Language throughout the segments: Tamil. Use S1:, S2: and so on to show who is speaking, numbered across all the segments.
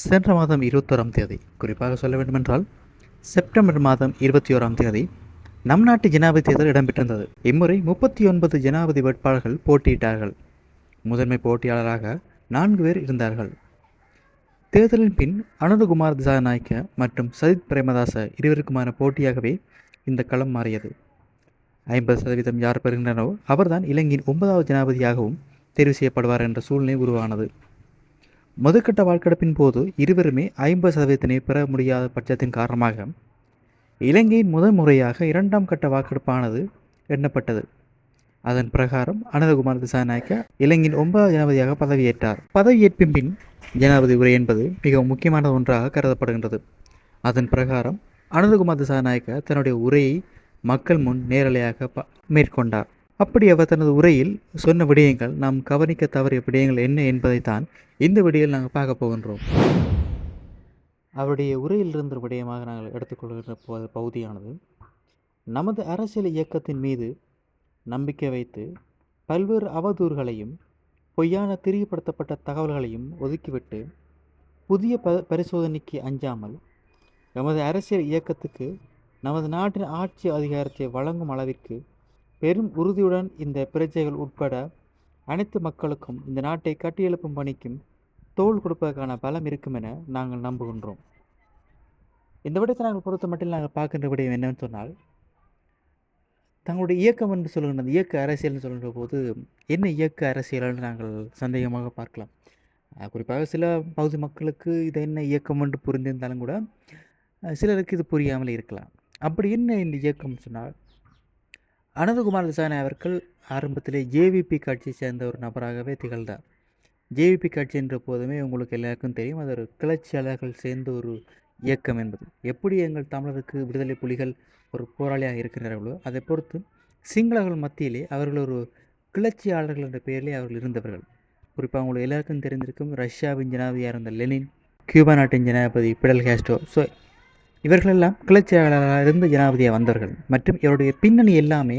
S1: சென்ற மாதம் இருபத்தோராம் தேதி குறிப்பாக சொல்ல வேண்டுமென்றால் செப்டம்பர் மாதம் இருபத்தி ஓராம் தேதி நம் நாட்டு ஜனாதிபதி தேர்தல் இடம்பெற்றிருந்தது. இம்முறை முப்பத்தி ஒன்பது ஜனாதிபதி வேட்பாளர்கள் போட்டியிட்டார்கள். முதன்மை போட்டியாளராக நான்கு பேர் இருந்தார்கள். தேர்தலின் பின் அனுரகுமார் திசாநாயக்க மற்றும் சஜித் பிரேமதாச இருவருக்குமான போட்டியாகவே இந்த களம் மாறியது. ஐம்பது சதவீதம் யார் பெறுகின்றனோ அவர்தான் இலங்கையின் ஒன்பதாவது ஜனாதிபதியாகவும் தெரிவு செய்யப்படுவார் என்ற சூழ்நிலை உருவானது. முதற்கட்ட வாக்கெடுப்பின் போது இருவருமே ஐம்பது சதவீதத்தினை பெற முடியாத பட்சத்தின் காரணமாக இலங்கையின் முதல் முறையாக இரண்டாம் கட்ட வாக்கெடுப்பானது எண்ணப்பட்டது. அதன் பிரகாரம் அனந்தகுமார் திசாநாயக்க இலங்கையின் ஒன்பதாவது ஜனாபதியாக பதவியேற்றார். பதவியேற்பின் பின் ஜனாபதி உரை என்பது மிகவும் முக்கியமான ஒன்றாக கருதப்படுகின்றது. அதன் பிரகாரம் அனந்தகுமார் திசாநாயக்க தன்னுடைய உரையை மக்கள் முன் நேரலையாக ப மேற்கொண்டார். அப்படி அவர் தனது உரையில் சொன்ன விடயங்கள் நாம் கவனிக்க தவறிய விடயங்கள் என்ன என்பதைத்தான் இந்த விடியில் நாங்கள் பார்க்க போகின்றோம். அவருடைய உரையில் இருந்த விடயமாக நாங்கள் எடுத்துக்கொள்கின்ற போ- பகுதியானது நமது அரசியல் இயக்கத்தின் மீது நம்பிக்கை வைத்து பல்வேறு அவதூறுகளையும் பொய்யான திரிவுபடுத்தப்பட்ட தகவல்களையும் ஒதுக்கிவிட்டு புதிய ப பரிசோதனைக்கு அஞ்சாமல் நமது அரசியல் இயக்கத்துக்கு நமது நாட்டின் ஆட்சி அதிகாரத்தை வழங்கும் அளவிற்கு பெரும் உறுதியுடன் இந்த பிரஜைகள் உட்பட அனைத்து மக்களுக்கும் இந்த நாட்டை கட்டியெழுப்பும் பணிக்கும் தோள் கொடுப்பதற்கான பலம் இருக்கும் என நாங்கள் நம்புகின்றோம். இந்த விடத்தை நாங்கள் பொறுத்த மட்டும் நாங்கள் பார்க்கின்ற விடயம் என்னன்னு சொன்னால் தங்களுடைய இயக்கம் என்று சொல்கின்ற இயக்க அரசியல்னு சொல்கின்ற போது என்ன இயக்க அரசியல்னு நாங்கள் சந்தேகமாக பார்க்கலாம். குறிப்பாக சில பகுதி மக்களுக்கு இது என்ன இயக்கம் என்று புரிந்திருந்தாலும் கூட சிலருக்கு இது புரியாமல் இருக்கலாம். அப்படி என்ன இந்த இயக்கம் சொன்னால் அனந்தகுமார் திசானி அவர்கள் ஆரம்பத்திலே ஜேவிபி கட்சியை சேர்ந்த ஒரு நபராகவே திகழ்ந்தார். ஜேவிபி கட்சி என்ற போதுமே உங்களுக்கு எல்லாருக்கும் தெரியும். அது ஒரு கிளர்ச்சியாளர்கள் சேர்ந்த ஒரு இயக்கம் என்பது. எப்படி எங்கள் தமிழருக்கு விடுதலை புலிகள் ஒரு போராளியாக இருக்கின்றார்களோ அதை பொறுத்து சிங்களர்கள் மத்தியிலே அவர்கள் ஒரு கிளர்ச்சியாளர்கள் என்ற பெயரிலே அவர்கள் இருந்தவர்கள். குறிப்பாக உங்களுக்கு எல்லாருக்கும் தெரிந்திருக்கும் ரஷ்யாவின் ஜனாதிபதியாக இருந்த லெனின் கியூபா நாட்டின் ஜனாதிபதி பிடல் கேஸ்டோ ஸோ இவர்களெல்லாம் கிளர்ச்சியாளராக இருந்து ஜனாதிபதியாக வந்தவர்கள். மற்றும் இவருடைய பின்னணி எல்லாமே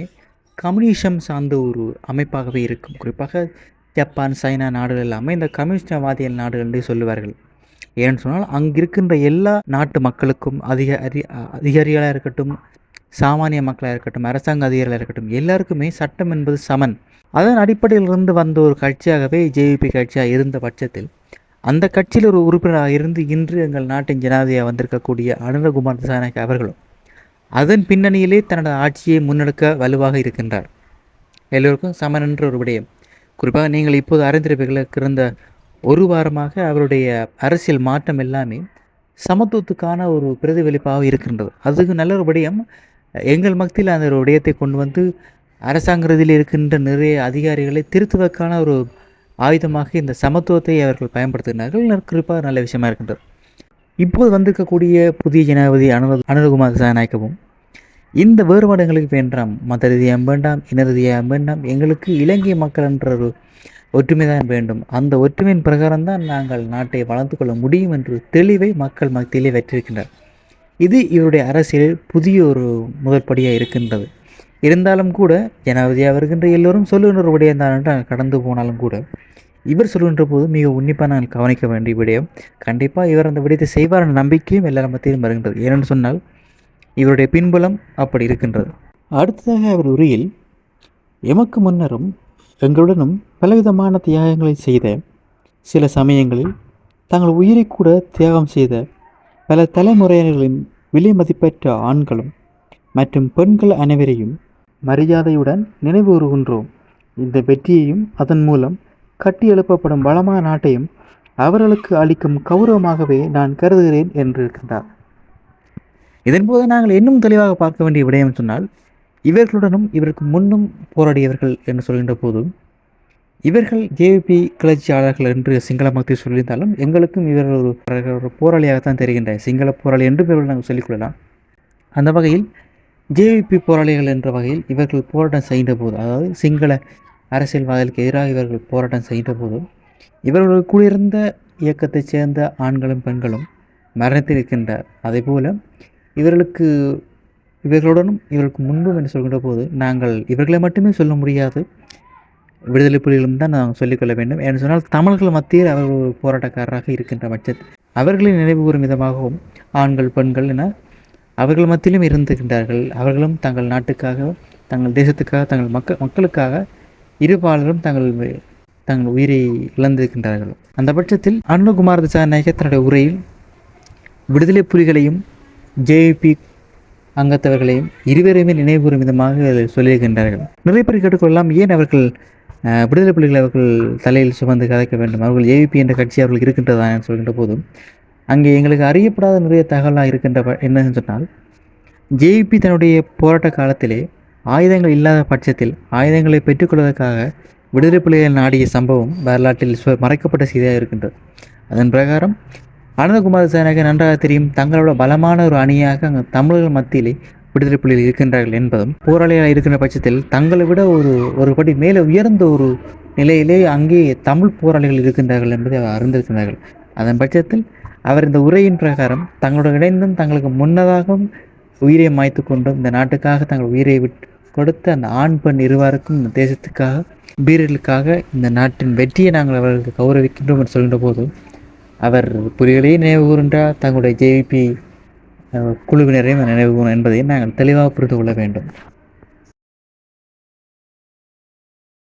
S1: கம்யூனிசம் சார்ந்த ஒரு அமைப்பாகவே இருக்கும். குறிப்பாக ஜப்பான் சைனா நாடுகள் எல்லாமே இந்த கம்யூனிஸ்டவாதிகள் நாடுகள் என்று சொல்லுவார்கள். ஏன்னு சொன்னால் அங்கே இருக்கின்ற எல்லா நாட்டு மக்களுக்கும் அதிக அதி அதிகாரிகளாக இருக்கட்டும் சாமானிய மக்களாக இருக்கட்டும் அரசாங்க அதிகாரிகளாக இருக்கட்டும் எல்லாருக்குமே சட்டம் என்பது சமன். அதன் அடிப்படையில் இருந்து வந்த ஒரு கட்சியாகவே ஜேவிபி கட்சியாக இருந்த பட்சத்தில் அந்த கட்சியில் ஒரு உறுப்பினராக இருந்து இன்று எங்கள் நாட்டின் ஜனாதிபதியாக வந்திருக்கக்கூடிய அனந்தகுமார் திசாநாயக் அவர்களும் அதன் பின்னணியிலே தனது ஆட்சியை முன்னெடுக்க வலுவாக இருக்கின்றார். எல்லோருக்கும் சமன் என்ற ஒரு விடயம். குறிப்பாக நீங்கள் இப்போது அறிந்திருப்பீர்களுக்கு இருந்த ஒரு வாரமாக அவருடைய அரசியல் மாற்றம் எல்லாமே சமத்துவத்துக்கான ஒரு பிரதிபலிப்பாக இருக்கின்றது. அதுக்கு நல்ல ஒரு விடயம் எங்கள் மக்தியில் அந்த ஒரு விடயத்தை கொண்டு வந்து அரசாங்க ரீதியில் இருக்கின்ற நிறைய அதிகாரிகளை திருத்துவதற்கான ஒரு ஆயுதமாக இந்த சமத்துவத்தை அவர்கள் பயன்படுத்துகிறார்கள் குறிப்பாக நல்ல விஷயமா இருக்கின்றது. இப்போது வந்திருக்கக்கூடிய புதிய ஜனாதிபதி அனு அனுரகுமார் திசாநாயக்கவும் இந்த வேறுபாடுகளுக்கு வேண்டாம் மத ரீதியாக வேண்டாம் இன ரீதியாக வேண்டாம் எங்களுக்கு இலங்கை மக்கள் என்ற ஒரு ஒற்றுமை தான் வேண்டும். அந்த ஒற்றுமையின் பிரகாரம் தான் நாங்கள் நாட்டை வளர்த்து கொள்ள முடியும் என்று தெளிவை மக்கள் மத்தியிலே வெற்றிருக்கின்றனர். இது இவருடைய அரசியலில் புதிய ஒரு முதற்படியாக இருக்கின்றது. இருந்தாலும் கூட ஜனாதிபதியாக வருகின்ற எல்லோரும் சொல்லுகின்ற விடயம் தான் நாங்கள் கடந்து போனாலும் கூட இவர் சொல்லுகின்ற போது மிக உன்னிப்பாக நாங்கள் கவனிக்க வேண்டிய விடயம் கண்டிப்பாக இவர் அந்த விடயத்தை செய்வார் என்ற நம்பிக்கையும் எல்லாரும் மத்தியிலும் வருகின்றது. ஏனென்று சொன்னால் இவருடைய பின்புலம் அப்படி இருக்கின்றது. அடுத்ததாக அவர் உரையில் எமக்கு முன்னரும் எங்களுடனும் பலவிதமான தியாகங்களை செய்த சில சமயங்களில் தங்கள் உயிரை கூட தியாகம் செய்த பல தலைமுறையினர்களின் விலை மதிப்பற்ற ஆண்களும் மற்றும் பெண்கள் அனைவரையும் மரியாதையுடன் நினைவுகூறுகின்றோம் இந்த வெற்றியையும் அதன் மூலம் கட்டி எழுப்பப்படும் வளமான நாட்டையும் அவர்களுக்கு அளிக்கும் கௌரவமாகவே நான் கருதுகிறேன் என்று இருக்கின்றார் இதன்போது நாங்கள் இன்னும் தெளிவாக பார்க்க வேண்டிய விடயம் சொன்னால் இவர்களுடனும் இவருக்கு முன்னும் போராடியவர்கள் என்று சொல்கின்ற போதும் இவர்கள் ஜேவிபி கிளர்ச்சியாளர்கள் என்று சிங்கள மக்கள் சொல்லியிருந்தாலும் எங்களுக்கும் இவர்கள் ஒரு ஒரு போராளியாகத்தான் தெரிகின்ற சிங்கள போராளி என்று இவர்கள் நாங்கள் சொல்லிக்கொள்ளலாம் அந்த வகையில் ஜேவிபி போராளிகள் என்ற வகையில் இவர்கள் போராட்டம் செய்கின்ற போது அதாவது சிங்கள அரசியல்வாதிகளுக்கு எதிராக இவர்கள் போராட்டம் செய்கின்ற போது இவர்கள் கூடியிருந்த இயக்கத்தைச் சேர்ந்த ஆண்களும் பெண்களும் மரணித்திருக்கின்றார் அதேபோல் இவர்களுக்கு இவர்களுடனும் இவர்களுக்கு முன்பும் என்று சொல்கின்ற போது நாங்கள் இவர்களை மட்டுமே சொல்ல முடியாது. விடுதலை புலிகளும் தான் நாங்கள் சொல்லிக்கொள்ள வேண்டும். என்று சொன்னால் தமிழர்கள் மத்தியில் அவர்கள் ஒரு போராட்டக்காரராக இருக்கின்ற பட்சத்தில் அவர்களை நினைவு கூறும் விதமாகவும் ஆண்கள் பெண்கள் என அவர்கள் மத்தியிலும் இருந்துகின்றார்கள். அவர்களும் தங்கள் நாட்டுக்காக தங்கள் தேசத்துக்காக தங்கள் மக்கள் மக்களுக்காக இருபாலரும் தங்கள் தங்கள் உயிரை இழந்திருக்கின்றார்கள். அந்த பட்சத்தில் அருணகுமார் திசாநாயக தன்னுடைய உரையில் விடுதலை புலிகளையும் ஜேபி அங்கத்தவர்களையும் இருவரையுமே நினைவுகூறும் விதமாக சொல்லியிருக்கின்றார்கள். நிறைய பேர் கேட்டுக்கொள்ளலாம். ஏன் அவர்கள் விடுதலை புலிகளை அவர்கள் தலையில் சுமந்து கதைக்க வேண்டும்? அவர்கள் ஏவிபி என்ற கட்சி அவர்கள் இருக்கின்றதா என்று சொல்கின்ற போதும் அங்கே எங்களுக்கு அறியப்படாத நிறைய தகவலாக இருக்கின்ற ப- என்னன்னு சொன்னால் ஜேபி தன்னுடைய போராட்ட காலத்திலே ஆயுதங்கள் இல்லாத பட்சத்தில் ஆயுதங்களை பெற்றுக்கொள்வதற்காக விடுதலை புலிகள் நாடிய சம்பவம் வரலாற்றில் மறைக்கப்பட்ட செய்தியாக இருக்கின்றது. அதன் பிரகாரம் அனந்தகுமார் சேனக நன்றாக தெரியும் தங்களோட பலமான ஒரு அணியாக அங்கே தமிழர்கள் மத்தியிலே விடுதலை புலிகள் இருக்கின்றார்கள் என்பதும் போராளிகள் இருக்கின்ற பட்சத்தில் தங்களை விட ஒரு ஒரு படி மேலே உயர்ந்த ஒரு நிலையிலே அங்கே தமிழ் போராளிகள் இருக்கின்றார்கள் என்பதை அவர் அறிந்திருக்கின்றார்கள். அதன் பட்சத்தில் அவர் இந்த உரையின் பிரகாரம் தங்களுடன் இணைந்தும் தங்களுக்கு முன்னதாகவும் உயிரை மாய்த்து கொண்டும் இந்த நாட்டுக்காக தங்கள் உயிரை விட்டு கொடுத்த அந்த ஆண் பெண் இருவருக்கும் இந்த தேசத்துக்காக வீரர்களுக்காக இந்த நாட்டின் வெற்றியை நாங்கள் அவர்களுக்கு கௌரவிக்கின்றோம் என்று சொல்கின்ற போது அவர் புலிகளையும் நினைவு கூறுகின்றார் தங்களுடைய ஜேவிபி குழுவினரையும் நினைவு கூறும் என்பதை நாங்கள் தெளிவாக புரிந்து கொள்ள வேண்டும்.